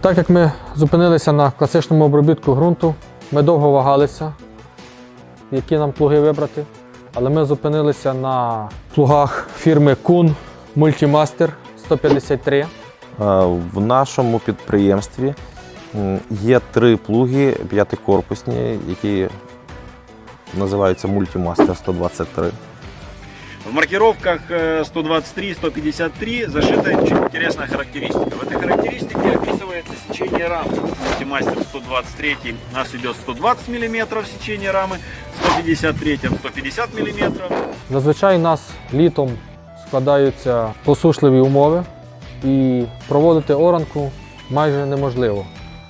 Так як ми зупинилися на класичному обробітку ґрунту, ми довго вагалися, які нам плуги вибрати. Але ми зупинилися на плугах фірми Kun Multimaster 153. Е, В нашому підприємстві є три плуги п'ятикорпусні, які називаються Multimaster 123. В маркировках э, 123-153 зашита очень интересная характеристика. В этой характеристике описывается сечение рамы. Мультимастер 123 у нас идет 120 мм сечение рамы, 153 150 мм. Зазвичай у нас літом складаються посушливі умови і проводити оранку майже неможливо.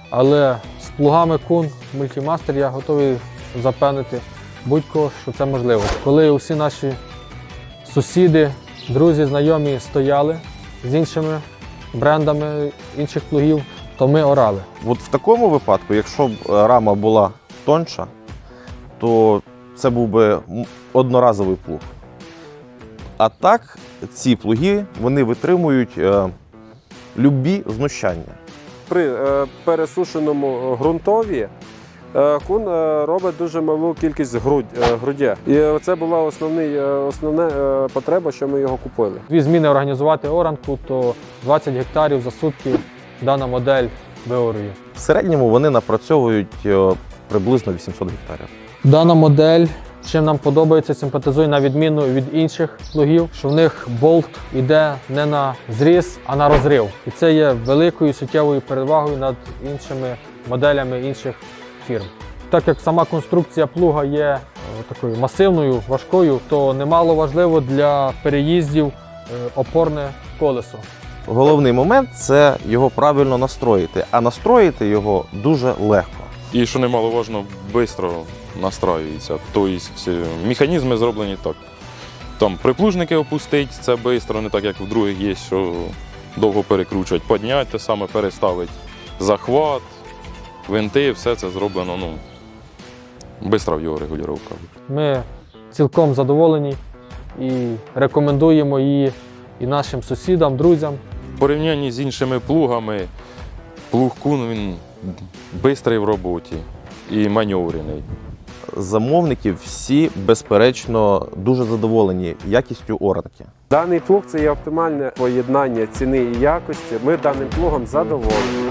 Але з плугами Kun Multimaster я готовий запевнити будь-кого, що це можливо. Коли усі наші сусіди, друзі, знайомі стояли з іншими брендами інших плугів, то ми орали. От в такому випадку, якщо б е, рама була тонша, то це був би одноразовий плуг. А так, ці плуги вони витримують е, любі знущання. При е, пересушеному ґрунтові е, кун е, робить дуже малу кількість грудь, е, грудя. І це була основний, е, основна е, потреба, що ми його купили. Дві зміни організувати оранку, то 20 гектарів за сутки дана модель виорює. В середньому вони напрацьовують е, приблизно 800 гектарів. Дана модель, чим нам подобається, симпатизує на відміну від інших плугів, що в них болт йде не на зріз, а на розрив. І це є великою суттєвою перевагою над іншими моделями інших фірм. Так як сама конструкція плуга є е, такою масивною, важкою, то немало важливо для переїздів е, опорне колесо. Головний момент це його правильно настроїти, а настроїти його дуже легко. І що немаловажно, швидко настраюється. Тобто е, механізми зроблені так. Там приплужники опустить, це швидко, не так як в других є, що довго перекручувати, підняти те саме, переставити захват, винти, все це зроблено, ну, швидко в його регулювання. Ми цілком задоволені і рекомендуємо її і нашим сусідам, друзям. В порівнянні з іншими плугами, плуг кун він швидкий в роботі і маневрений. Замовники всі, безперечно, дуже задоволені якістю оранки. Даний плуг це є оптимальне поєднання ціни і якості. Ми даним плугом задоволені.